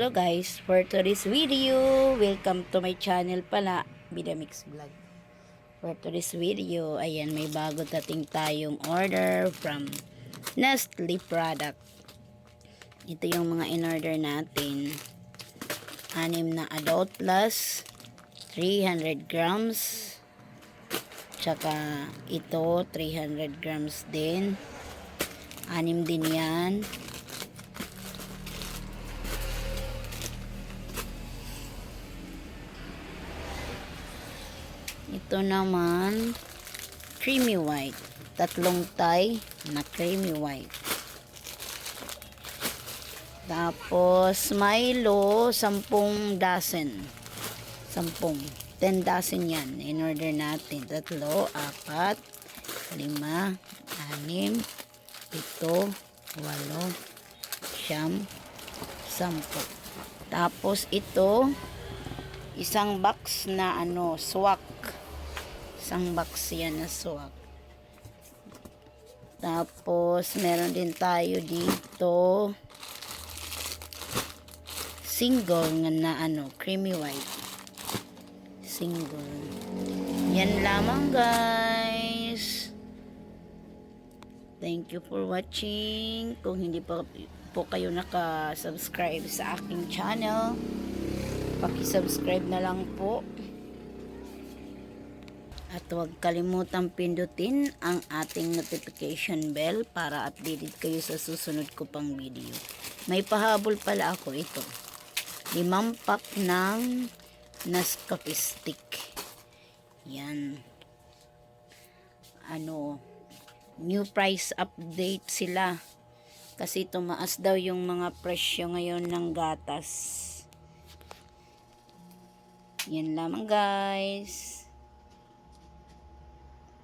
Hello guys, for today's video, welcome to my channel pala, Bidamix Vlog. For today's video, ayan may bago dating tayong order from Nestle product. Ito yung mga in-order natin. Anim na adult plus, 300 grams. Tsaka ito, 300 grams din. Anim din yan. Ito naman, creamy white. Tatlong tie na creamy white. Tapos, Milo, sampung dozen. Sampung. Ten dozen yan. In-order natin. Tatlo, apat, lima, anim, pito, walo, siyam, sampu. Tapos, ito, isang box na ano, swak. Isang box yan na swak. Tapos, meron din tayo dito single nga na ano, creamy white. Single. Yan lamang guys. Thank you for watching. Kung hindi pa po kayo naka-subscribe sa aking channel, paki-subscribe na lang po. At huwag kalimutang pindutin ang ating notification bell para updated kayo sa susunod ko pang video. May pahabol pala ako ito. Limang pack ng Nescafe stick. Yan. Ano, new price update sila. Kasi tumaas daw yung mga presyo ngayon ng gatas. Yan lamang guys.